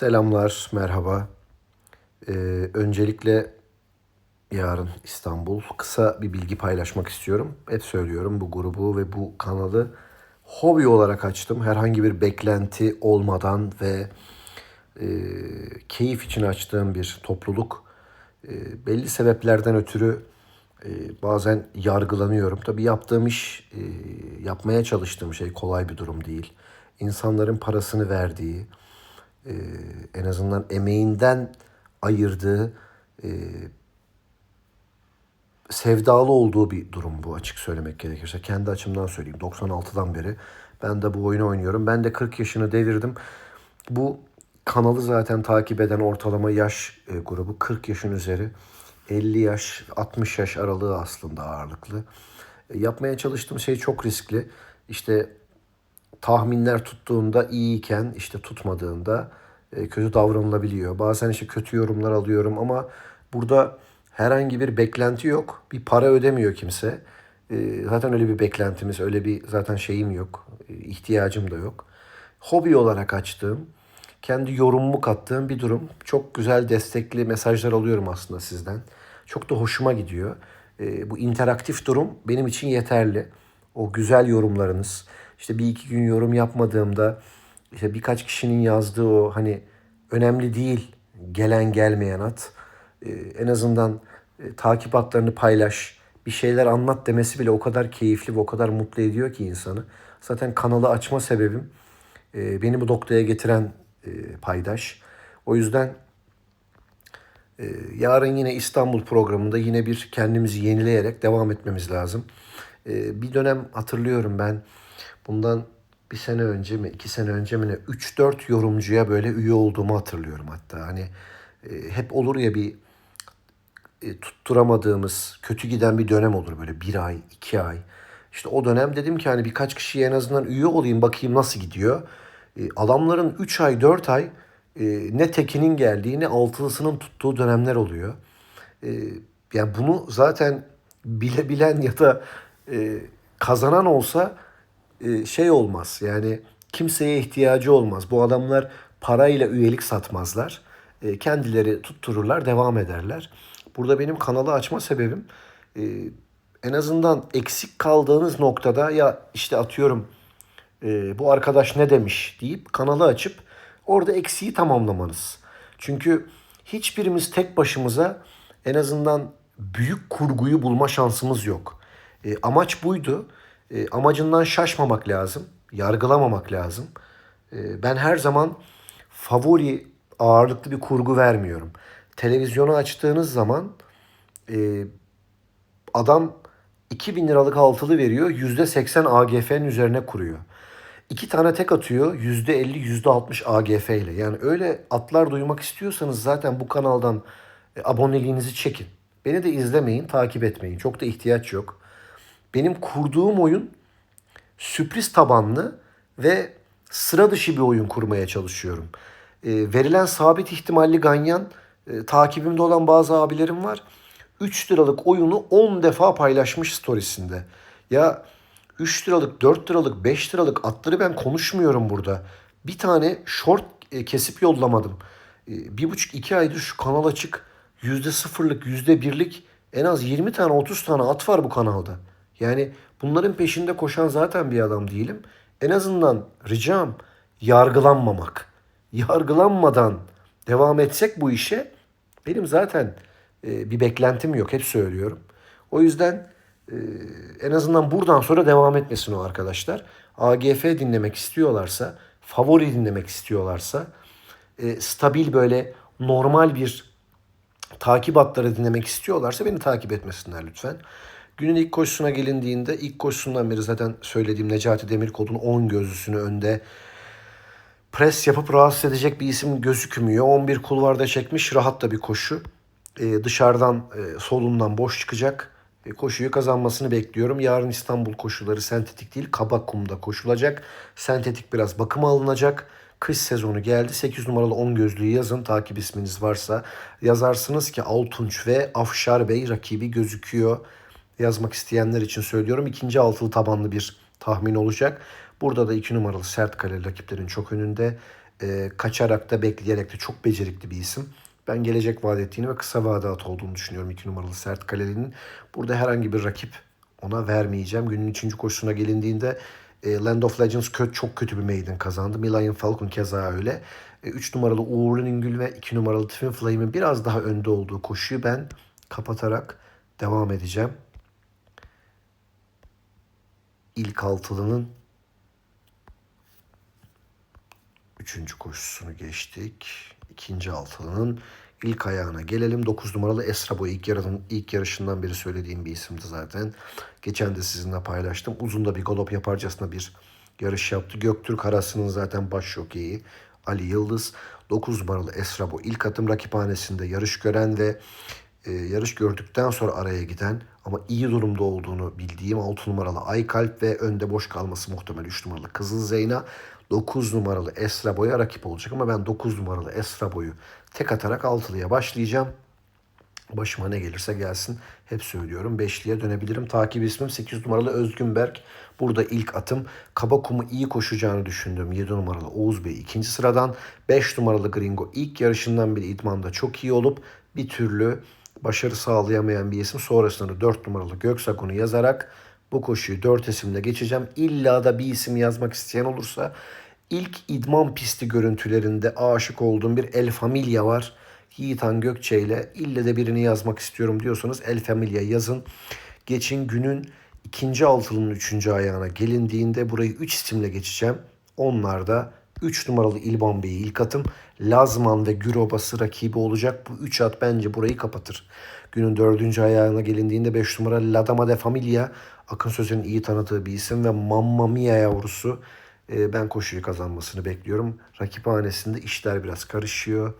Selamlar, merhaba. Ee, öncelikle yarın İstanbul kısa bir bilgi paylaşmak istiyorum. Hep söylüyorum bu grubu ve bu kanalı hobi olarak açtım. Herhangi bir beklenti olmadan ve e, keyif için açtığım bir topluluk. E, belli sebeplerden ötürü e, bazen yargılanıyorum. Tabii yaptığım iş, e, yapmaya çalıştığım şey kolay bir durum değil. İnsanların parasını verdiği, e, en azından emeğinden ayırdığı, e, sevdalı olduğu bir durum bu açık söylemek gerekirse. Kendi açımdan söyleyeyim. 96'dan beri ben de bu oyunu oynuyorum. Ben de 40 yaşını devirdim. Bu kanalı zaten takip eden ortalama yaş e, grubu 40 yaşın üzeri. 50 yaş, 60 yaş aralığı aslında ağırlıklı. E, yapmaya çalıştığım şey çok riskli. İşte tahminler tuttuğunda iyiyken işte tutmadığında e, kötü davranılabiliyor. Bazen işte kötü yorumlar alıyorum ama burada herhangi bir beklenti yok. Bir para ödemiyor kimse. E, zaten öyle bir beklentimiz, öyle bir zaten şeyim yok. E, ihtiyacım da yok. Hobi olarak açtığım, kendi yorumumu kattığım bir durum. Çok güzel destekli mesajlar alıyorum aslında sizden. Çok da hoşuma gidiyor. Bu interaktif durum benim için yeterli. O güzel yorumlarınız. İşte bir iki gün yorum yapmadığımda işte birkaç kişinin yazdığı o hani önemli değil gelen gelmeyen at. E, en azından e, takip atlarını paylaş, bir şeyler anlat demesi bile o kadar keyifli ve o kadar mutlu ediyor ki insanı. Zaten kanalı açma sebebim e, beni bu noktaya getiren e, paydaş. O yüzden e, yarın yine İstanbul programında yine bir kendimizi yenileyerek devam etmemiz lazım. E, bir dönem hatırlıyorum ben bundan bir sene önce mi iki sene önce mi ne 3-4 yorumcuya böyle üye olduğumu hatırlıyorum hatta. Hani e, hep olur ya bir e, tutturamadığımız kötü giden bir dönem olur böyle bir ay iki ay. İşte o dönem dedim ki hani birkaç kişiye en azından üye olayım bakayım nasıl gidiyor. E, adamların 3 ay 4 ay e, ne tekinin geldiği ne altılısının tuttuğu dönemler oluyor. E, yani bunu zaten bile bilen ya da e, kazanan olsa şey olmaz. Yani kimseye ihtiyacı olmaz. Bu adamlar parayla üyelik satmazlar. E, kendileri tuttururlar, devam ederler. Burada benim kanalı açma sebebim e, en azından eksik kaldığınız noktada ya işte atıyorum bu arkadaş ne demiş deyip kanalı açıp orada eksiği tamamlamanız. Çünkü hiçbirimiz tek başımıza en azından büyük kurguyu bulma şansımız yok. E, amaç buydu. E, amacından şaşmamak lazım, yargılamamak lazım. E, ben her zaman favori ağırlıklı bir kurgu vermiyorum. Televizyonu açtığınız zaman e, adam 2000 liralık altılı veriyor, %80 AGF'nin üzerine kuruyor. İki tane tek atıyor, %50, %60 AGF ile. Yani öyle atlar duymak istiyorsanız zaten bu kanaldan e, aboneliğinizi çekin. Beni de izlemeyin, takip etmeyin. Çok da ihtiyaç yok. Benim kurduğum oyun sürpriz tabanlı ve sıra dışı bir oyun kurmaya çalışıyorum. E, verilen sabit ihtimalli ganyan e, takibimde olan bazı abilerim var. 3 liralık oyunu 10 defa paylaşmış storiesinde. Ya 3 liralık, 4 liralık, 5 liralık atları ben konuşmuyorum burada. Bir tane short e, kesip yollamadım. E, bir buçuk iki aydır şu kanal açık. Yüzde sıfırlık, yüzde birlik en az 20 tane 30 tane at var bu kanalda. Yani bunların peşinde koşan zaten bir adam değilim. En azından ricam yargılanmamak. Yargılanmadan devam etsek bu işe benim zaten e, bir beklentim yok. Hep söylüyorum. O yüzden e, en azından buradan sonra devam etmesin o arkadaşlar. AGF dinlemek istiyorlarsa, favori dinlemek istiyorlarsa, e, stabil böyle normal bir takip hatları dinlemek istiyorlarsa beni takip etmesinler lütfen. Günün ilk koşusuna gelindiğinde ilk koşusundan beri zaten söylediğim Necati Demirkol'un 10 gözlüsünü önde pres yapıp rahatsız edecek bir isim gözükmüyor. 11 kulvarda çekmiş rahat da bir koşu. Ee, dışarıdan e, solundan boş çıkacak. E, koşuyu kazanmasını bekliyorum. Yarın İstanbul koşuları sentetik değil kaba kumda koşulacak. Sentetik biraz bakıma alınacak. Kış sezonu geldi. 8 numaralı 10 gözlüğü yazın. Takip isminiz varsa yazarsınız ki Altunç ve Afşar Bey rakibi gözüküyor yazmak isteyenler için söylüyorum. İkinci altılı tabanlı bir tahmin olacak. Burada da iki numaralı sert kale rakiplerin çok önünde. e, kaçarak da bekleyerek de çok becerikli bir isim. Ben gelecek vaat ettiğini ve kısa vade olduğunu düşünüyorum 2 numaralı Sert Kaleli'nin. Burada herhangi bir rakip ona vermeyeceğim. Günün 3. koşusuna gelindiğinde e, Land of Legends kötü, çok kötü bir maiden kazandı. Milion Falcon keza öyle. 3 numaralı Uğurlu Ningül ve 2 numaralı Twin Flame'in biraz daha önde olduğu koşuyu ben kapatarak devam edeceğim. İlk altılının Üçüncü koşusunu geçtik. İkinci altılının ilk ayağına gelelim. 9 numaralı Esra Boy ilk, yarının, ilk yarışından beri söylediğim bir isimdi zaten. Geçen de sizinle paylaştım. Uzun da bir galop yaparcasına bir yarış yaptı. Göktürk arasının zaten baş jokeyi Ali Yıldız. 9 numaralı Esra Boy ilk atım rakiphanesinde yarış gören ve e, yarış gördükten sonra araya giden ama iyi durumda olduğunu bildiğim 6 numaralı Aykalp ve önde boş kalması muhtemel 3 numaralı Kızıl Zeyna 9 numaralı Esra Boy'a rakip olacak ama ben 9 numaralı Esra Boy'u tek atarak 6'lıya başlayacağım. Başıma ne gelirse gelsin. Hep söylüyorum. Beşliye dönebilirim. Takip ismim 8 numaralı Özgün Berk. Burada ilk atım. Kaba kumu iyi koşacağını düşündüğüm 7 numaralı Oğuz Bey ikinci sıradan. 5 numaralı Gringo ilk yarışından beri idmanda çok iyi olup bir türlü başarı sağlayamayan bir isim. Sonrasında 4 numaralı Göksakon'u yazarak bu koşuyu 4 isimle geçeceğim. İlla da bir isim yazmak isteyen olursa ilk idman pisti görüntülerinde aşık olduğum bir El Familia var. Yiğitan Gökçe ile ille de birini yazmak istiyorum diyorsanız El Familia yazın. Geçin günün ikinci altılının üçüncü ayağına gelindiğinde burayı 3 isimle geçeceğim. Onlar da 3 numaralı İlban Bey'i ilk atım. Lazman ve Gürobası rakibi olacak. Bu 3 at bence burayı kapatır. Günün dördüncü ayağına gelindiğinde 5 numara La Dama de Familia. Akın Söz'ün iyi tanıdığı bir isim ve Mamma Mia yavrusu. Ee, ben koşuyu kazanmasını bekliyorum. Rakiphanesinde işler biraz karışıyor.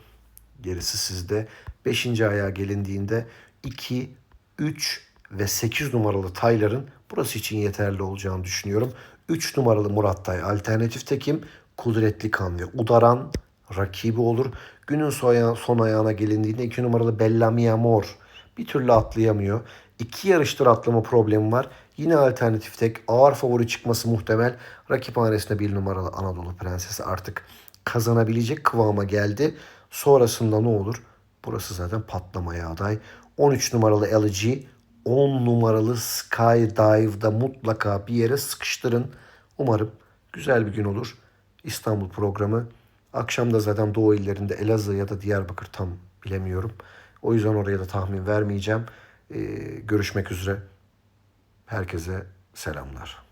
Gerisi sizde. 5. ayağa gelindiğinde 2, 3 ve 8 numaralı tayların burası için yeterli olacağını düşünüyorum. 3 numaralı Murat Tay alternatif tekim kudretli kan ve udaran rakibi olur. Günün son, aya- son ayağına gelindiğinde 2 numaralı Bellamy Amor bir türlü atlayamıyor. İki yarıştır atlama problemi var. Yine alternatif tek ağır favori çıkması muhtemel. Rakiphanesinde bir numaralı Anadolu Prensesi artık kazanabilecek kıvama geldi. Sonrasında ne olur? Burası zaten patlamaya aday. 13 numaralı LG, 10 numaralı Skydive'da mutlaka bir yere sıkıştırın. Umarım güzel bir gün olur. İstanbul programı. Akşam da zaten Doğu illerinde Elazığ ya da Diyarbakır tam bilemiyorum. O yüzden oraya da tahmin vermeyeceğim. Ee, görüşmek üzere. Herkese selamlar.